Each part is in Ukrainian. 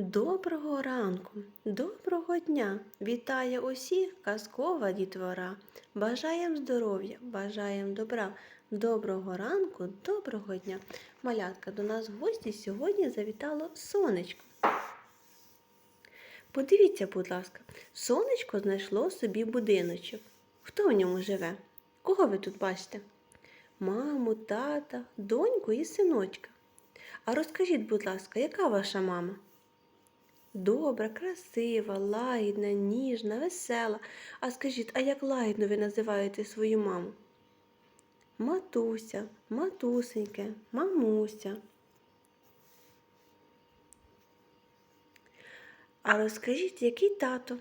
Доброго ранку, доброго дня! Вітає усіх казкова дітвора. Бажаєм здоров'я, бажаєм добра. Доброго ранку, доброго дня. Малятка до нас в гості сьогодні завітало сонечко. Подивіться, будь ласка, сонечко знайшло собі будиночок. Хто в ньому живе? Кого ви тут бачите? Маму, тата, доньку і синочка. А розкажіть, будь ласка, яка ваша мама? Добра, красива, лагідна, ніжна, весела. А скажіть, а як лагідно ви називаєте свою маму? Матуся, матусеньке, мамуся. А розкажіть, який тато?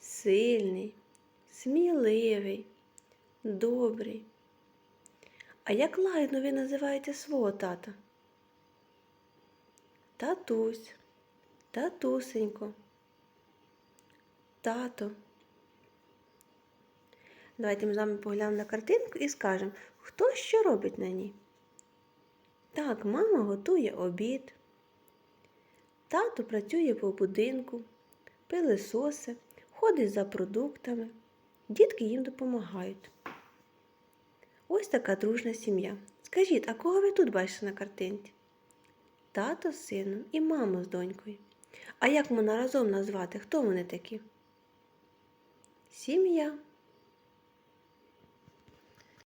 Сильний, сміливий, добрий. А як лагідно ви називаєте свого тата? Татусь, татусенько, тато. Давайте ми з вами поглянемо на картинку і скажемо, хто що робить на ній. Так, мама готує обід. Тато працює по будинку, пилисоси, ходить за продуктами. Дітки їм допомагають. Ось така дружна сім'я. Скажіть, а кого ви тут бачите на картинці? Тато з сином і маму з донькою. А як можна разом назвати? Хто вони такі? Сім'я.